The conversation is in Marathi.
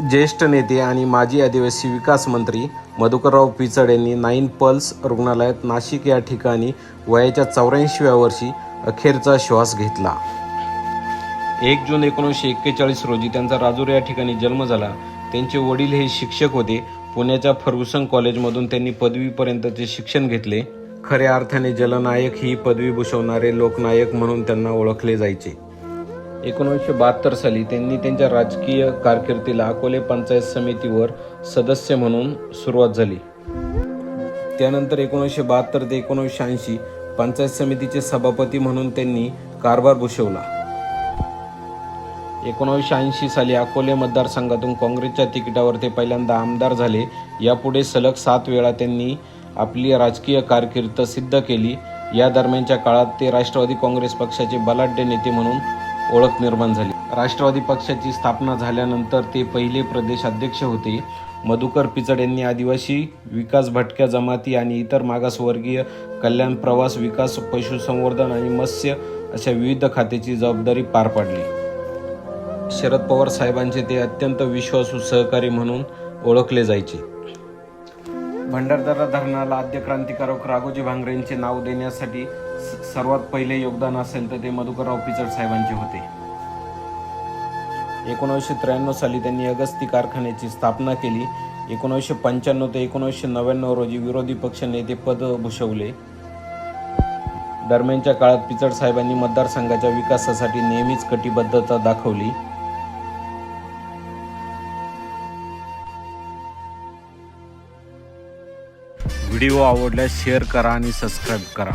ज्येष्ठ नेते आणि माजी आदिवासी विकास मंत्री मधुकरराव पिचड यांनी नाईन पल्स रुग्णालयात नाशिक या ठिकाणी वयाच्या चौऱ्याऐंशीव्या वर्षी अखेरचा श्वास घेतला. एक जून एकोणीसशे एक्केचाळीस रोजी त्यांचा राजूर या ठिकाणी जन्म झाला. त्यांचे वडील हे शिक्षक होते. पुण्याच्या फर्ग्युसन कॉलेजमधून त्यांनी पदवीपर्यंतचे शिक्षण घेतले. खऱ्या अर्थाने जलनायक ही पदवी भूषवणारे लोकनायक म्हणून त्यांना ओळखले जायचे. एकोणीसशे बहात्तर साली त्यांनी त्यांच्या राजकीय कारकिर्दीला अकोले पंचायत समितीवर सदस्य म्हणून सुरुवात झाली. त्यानंतर एकोणीसशे बहात्तर ते एकोणीसशे ऐंशी पंचायत समितीचे सभापती म्हणून त्यांनी कारभार भूषवला. एकोणीसशे ऐंशी साली अकोले मतदारसंघातून काँग्रेसच्या तिकिटावर ते पहिल्यांदा आमदार झाले. यापुढे सलग सात वेळा त्यांनी आपली राजकीय कारकीर्द सिद्ध केली. या दरम्यानच्या काळात ते राष्ट्रवादी काँग्रेस पक्षाचे बलाढ्य नेते म्हणून ओळख निर्माण झाली. राष्ट्रवादी पक्षाची स्थापना झाल्यानंतर ते पहिले प्रदेश अध्यक्ष होते. मधुकर पिचड यांनी आदिवासी विकास भटक्या जमाती आणि इतर मागासवर्गीय कल्याण प्रवास विकास पशुसंवर्धन आणि मत्स्य अशा विविध खात्याची जबाबदारी पार पाडली. शरद पवार साहेबांचे ते अत्यंत विश्वासू सहकारी म्हणून ओळखले जायचे. भंडारदरा धरणाला आद्य क्रांतिकारक राघोजी भांगरेंचे नाव देण्यासाठी स- सर्वात पहिले योगदान असेल तर ते मधुकरराव पिचड साहेबांचे होते. एकोणीसशे त्र्याण्णव साली त्यांनी अगस्ती कारखान्याची स्थापना केली. एकोणीसशे पंच्याण्णव ते एकोणीसशे नव्याण्णव रोजी विरोधी पक्ष नेते पद भूषवले. दरम्यानच्या काळात पिचड साहेबांनी मतदारसंघाच्या विकासासाठी नेहमीच कटिबद्धता दाखवली. व्हिडिओ आवडल्यास शेअर करा आणि सबस्क्राईब करा.